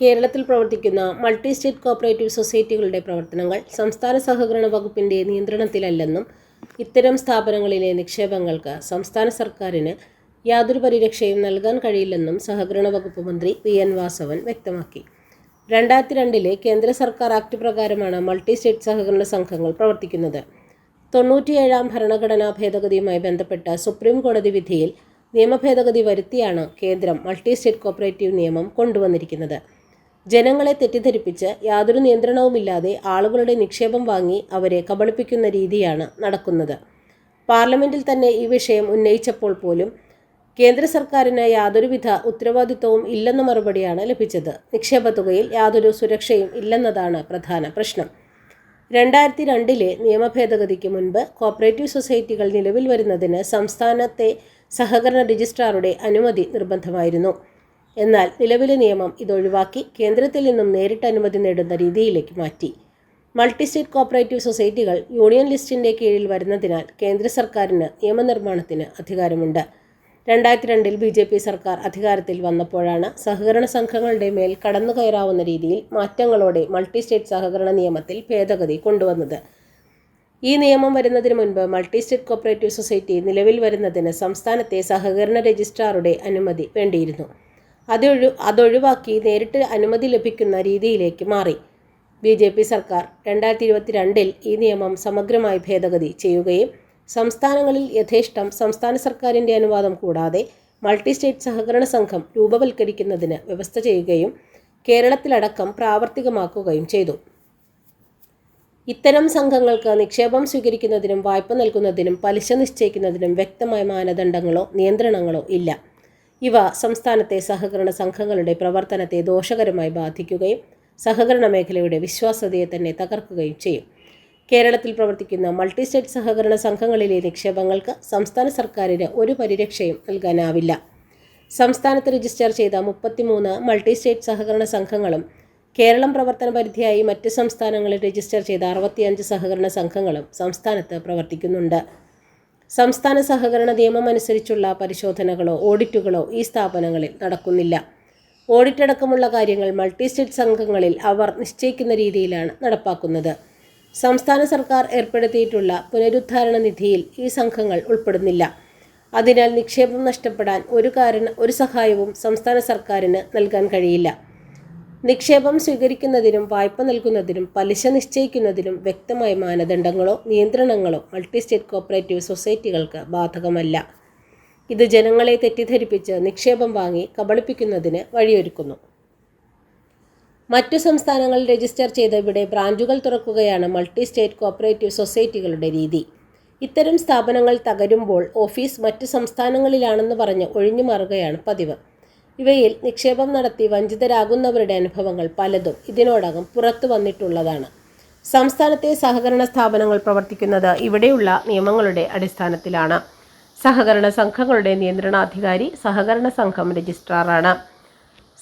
കേരളത്തിൽ പ്രവർത്തിക്കുന്ന multi state cooperative സൊസൈറ്റികളുടെ പ്രവർത്തനങ്ങൾ സംസ്ഥാന സഹകരണ വകുപ്പിന്റെ നിയന്ത്രണത്തിലല്ലെന്നും ഇത്തരം സ്ഥാപനങ്ങളിലെ നിക്ഷേപങ്ങൾക്ക് സംസ്ഥാന സർക്കാരിന് യാതൊരു പരിരക്ഷയും നൽകാൻ കഴിയില്ലെന്നും സഹകരണ വകുപ്പ് മന്ത്രി പി എൻ വാസവൻ വ്യക്തമാക്കി. രണ്ടായിരത്തി രണ്ടിലെ കേന്ദ്ര സർക്കാർ ആക്ട് പ്രകാരമാണ് മൾട്ടി സ്റ്റേറ്റ് സഹകരണ സംഘങ്ങൾ പ്രവർത്തിക്കുന്നത്. തൊണ്ണൂറ്റിയേഴാം ഭരണഘടനാ ഭേദഗതിയുമായി ബന്ധപ്പെട്ട സുപ്രീം കോടതി വിധിയിൽ നിയമഭേദഗതി വരുത്തിയാണ് കേന്ദ്രം മൾട്ടി സ്റ്റേറ്റ് കോപ്പറേറ്റീവ് നിയമം കൊണ്ടുവന്നിരിക്കുന്നത്. ജനങ്ങളെ തെറ്റിദ്ധരിപ്പിച്ച് യാതൊരു നിയന്ത്രണവുമില്ലാതെ ആളുകളുടെ നിക്ഷേപം വാങ്ങി അവരെ കബളിപ്പിക്കുന്ന രീതിയാണ് നടക്കുന്നത്. പാർലമെന്റിൽ തന്നെ ഈ വിഷയം ഉന്നയിച്ചപ്പോൾ പോലും കേന്ദ്ര സർക്കാരിന് യാതൊരുവിധ ഉത്തരവാദിത്വവും ഇല്ലെന്ന മറുപടിയാണ് ലഭിച്ചത്. നിക്ഷേപ തുകയിൽ യാതൊരു സുരക്ഷയും ഇല്ലെന്നതാണ് പ്രധാന പ്രശ്നം. രണ്ടായിരത്തി രണ്ടിലെ നിയമഭേദഗതിക്ക് മുൻപ് കോപ്പറേറ്റീവ് സൊസൈറ്റികൾ നിലവിൽ വരുന്നതിന് സംസ്ഥാനത്തെ സഹകരണ രജിസ്ട്രാറുടെ അനുമതി നിർബന്ധമായിരുന്നു. എന്നാൽ നിലവിലെ നിയമം ഇതൊഴിവാക്കി കേന്ദ്രത്തിൽ നിന്നും നേരിട്ട് അനുമതി നേടുന്ന രീതിയിലേക്ക് മാറ്റി. മൾട്ടി സ്റ്റേറ്റ് കോപ്പറേറ്റീവ് സൊസൈറ്റികൾ യൂണിയൻ ലിസ്റ്റിന്റെ കീഴിൽ വരുന്നതിനാൽ കേന്ദ്ര സർക്കാരിന് നിയമനിർമ്മാണത്തിന് അധികാരമുണ്ട്. രണ്ടായിരത്തി രണ്ടിൽ ബി ജെ പി സർക്കാർ അധികാരത്തിൽ വന്നപ്പോഴാണ് സഹകരണ സംഘങ്ങളുടെ മേൽ കടന്നു കയറാവുന്ന രീതിയിൽ മാറ്റങ്ങളോടെ മൾട്ടി സ്റ്റേറ്റ് സഹകരണ നിയമത്തിൽ ഭേദഗതി കൊണ്ടുവന്നത്. ഈ നിയമം വരുന്നതിന് മുൻപ് മൾട്ടി സ്റ്റേറ്റ് കോപ്പറേറ്റീവ് സൊസൈറ്റി നിലവിൽ വരുന്നതിന് സംസ്ഥാനത്തെ സഹകരണ രജിസ്ട്രാറുടെ അനുമതി വേണ്ടിയിരുന്നു. അതൊഴു അതൊഴിവാക്കി നേരിട്ട് അനുമതി ലഭിക്കുന്ന രീതിയിലേക്ക് മാറി. ബി ജെ പി സർക്കാർ രണ്ടായിരത്തി ഇരുപത്തി രണ്ടിൽ ഈ നിയമം സമഗ്രമായി ഭേദഗതി ചെയ്യുകയും സംസ്ഥാനങ്ങളിൽ യഥേഷ്ടം സംസ്ഥാന സർക്കാരിന്റെ അനുവാദം കൂടാതെ മൾട്ടി സ്റ്റേറ്റ് സഹകരണ സംഘം രൂപവൽക്കരിക്കുന്നതിന് വ്യവസ്ഥ ചെയ്യുകയും കേരളത്തിലടക്കം പ്രാവർത്തികമാക്കുകയും ചെയ്തു. ഇത്തരം സംഘങ്ങൾക്ക് നിക്ഷേപം സ്വീകരിക്കുന്നതിനും വായ്പ നൽകുന്നതിനും പലിശ നിശ്ചയിക്കുന്നതിനും വ്യക്തമായ മാനദണ്ഡങ്ങളോ നിയന്ത്രണങ്ങളോ ഇല്ല. ഇവ സംസ്ഥാനത്തെ സഹകരണ സംഘങ്ങളുടെ പ്രവർത്തനത്തെ ദോഷകരമായി ബാധിക്കുകയും സഹകരണ മേഖലയുടെ വിശ്വാസ്യതയെ തന്നെ തകർക്കുകയും ചെയ്യും. കേരളത്തിൽ പ്രവർത്തിക്കുന്ന മൾട്ടി സ്റ്റേറ്റ് സഹകരണ സംഘങ്ങളിലെ നിക്ഷേപങ്ങൾക്ക് സംസ്ഥാന സർക്കാരിന് ഒരു പരിരക്ഷയും നൽകാനാവില്ല. സംസ്ഥാനത്ത് രജിസ്റ്റർ ചെയ്ത മുപ്പത്തിമൂന്ന് മൾട്ടി സ്റ്റേറ്റ് സഹകരണ സംഘങ്ങളും കേരളം പ്രവർത്തന പരിധിയായി മറ്റ് സംസ്ഥാനങ്ങളിൽ രജിസ്റ്റർ ചെയ്ത അറുപത്തിയഞ്ച് സഹകരണ സംഘങ്ങളും സംസ്ഥാനത്ത് പ്രവർത്തിക്കുന്നുണ്ട്. സംസ്ഥാന സഹകരണ നിയമം അനുസരിച്ചുള്ള പരിശോധനകളോ ഓഡിറ്റുകളോ ഈ സ്ഥാപനങ്ങളിൽ നടക്കുന്നില്ല. ഓഡിറ്റ് അടക്കമുള്ള കാര്യങ്ങൾ മൾട്ടി സ്റ്റേറ്റ് സംഘങ്ങളിൽ അവർ നിശ്ചയിക്കുന്ന രീതിയിലാണ് നടപ്പാക്കുന്നത്. സംസ്ഥാന സർക്കാർ ഏർപ്പെടുത്തിയിട്ടുള്ള പുനരുദ്ധാരണ നിധിയിൽ ഈ സംഘങ്ങൾ ഉൾപ്പെടുന്നില്ല. അതിനാൽ നിക്ഷേപം നഷ്ടപ്പെടാൻ ഒരു കാരണ ഒരു സഹായവും സംസ്ഥാന സർക്കാരിന് നൽകാൻ കഴിയില്ല. നിക്ഷേപം സ്വീകരിക്കുന്നതിനും വായ്പ നൽകുന്നതിനും പലിശ നിശ്ചയിക്കുന്നതിനും വ്യക്തമായ മാനദണ്ഡങ്ങളോ നിയന്ത്രണങ്ങളോ മൾട്ടി സ്റ്റേറ്റ് കോപ്പറേറ്റീവ് സൊസൈറ്റികൾക്ക് ബാധകമല്ല. ഇത് ജനങ്ങളെ തെറ്റിദ്ധരിപ്പിച്ച് നിക്ഷേപം വാങ്ങി കബളിപ്പിക്കുന്നതിന് വഴിയൊരുക്കുന്നു. മറ്റു സംസ്ഥാനങ്ങളിൽ രജിസ്റ്റർ ചെയ്ത ഇവിടെ ബ്രാഞ്ചുകൾ തുറക്കുകയാണ് മൾട്ടി സ്റ്റേറ്റ് കോപ്പറേറ്റീവ് സൊസൈറ്റികളുടെ രീതി. ഇത്തരം സ്ഥാപനങ്ങൾ തകരുമ്പോൾ ഓഫീസ് മറ്റ് സംസ്ഥാനങ്ങളിലാണെന്ന് പറഞ്ഞ് ഒഴിഞ്ഞു മാറുകയാണ് പതിവ്. ഇവയിൽ നിക്ഷേപം നടത്തി വഞ്ചിതരാകുന്നവരുടെ അനുഭവങ്ങൾ പലതും ഇതിനോടകം പുറത്തു വന്നിട്ടുള്ളതാണ്. സംസ്ഥാനത്തെ സഹകരണ സ്ഥാപനങ്ങൾ പ്രവർത്തിക്കുന്നത് ഇവിടെയുള്ള നിയമങ്ങളുടെ അടിസ്ഥാനത്തിലാണ്. സഹകരണ സംഘങ്ങളുടെ നിയന്ത്രണാധികാരി സഹകരണ സംഘം രജിസ്ട്രാറാണ്.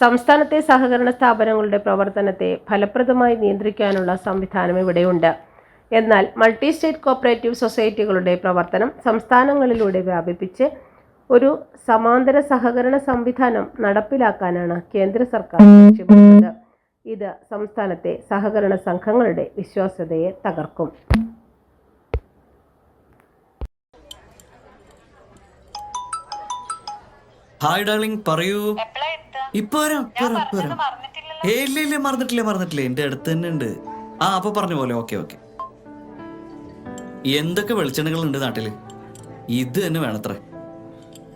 സംസ്ഥാനത്തെ സഹകരണ സ്ഥാപനങ്ങളുടെ പ്രവർത്തനത്തെ ഫലപ്രദമായി നിയന്ത്രിക്കാനുള്ള സംവിധാനം ഇവിടെയുണ്ട്. എന്നാൽ മൾട്ടി സ്റ്റേറ്റ് കോപ്പറേറ്റീവ് സൊസൈറ്റികളുടെ പ്രവർത്തനം സംസ്ഥാനങ്ങളിലൂടെ വ്യാപിപ്പിച്ച് ഒരു സമാന്തര സഹകരണ സംവിധാനം നടപ്പിലാക്കാനാണ് കേന്ദ്ര സർക്കാർ ലക്ഷ്യമിടുന്നത്. ഇത് സംസ്ഥാനത്തെ സഹകരണ സംഘങ്ങളുടെ വിശ്വാസ്യതയെ തകർക്കും. ഹായ് ഡാർലിംഗ് പറയൂ. ഇപ്പൊ വരാം ഏ ഇല്ല ഇല്ല മറന്നിട്ടില്ല മറന്നിട്ടില്ല. എന്റെ അടുത്ത് തന്നെ ഉണ്ട്. ആ അപ്പൊ പറഞ്ഞ പോലെ ഓക്കെ ഓക്കെ. എന്തൊക്കെ വെളിച്ചെണ്ണകൾ ഉണ്ട് നാട്ടിൽ? ഇത് തന്നെ വേണത്രേ.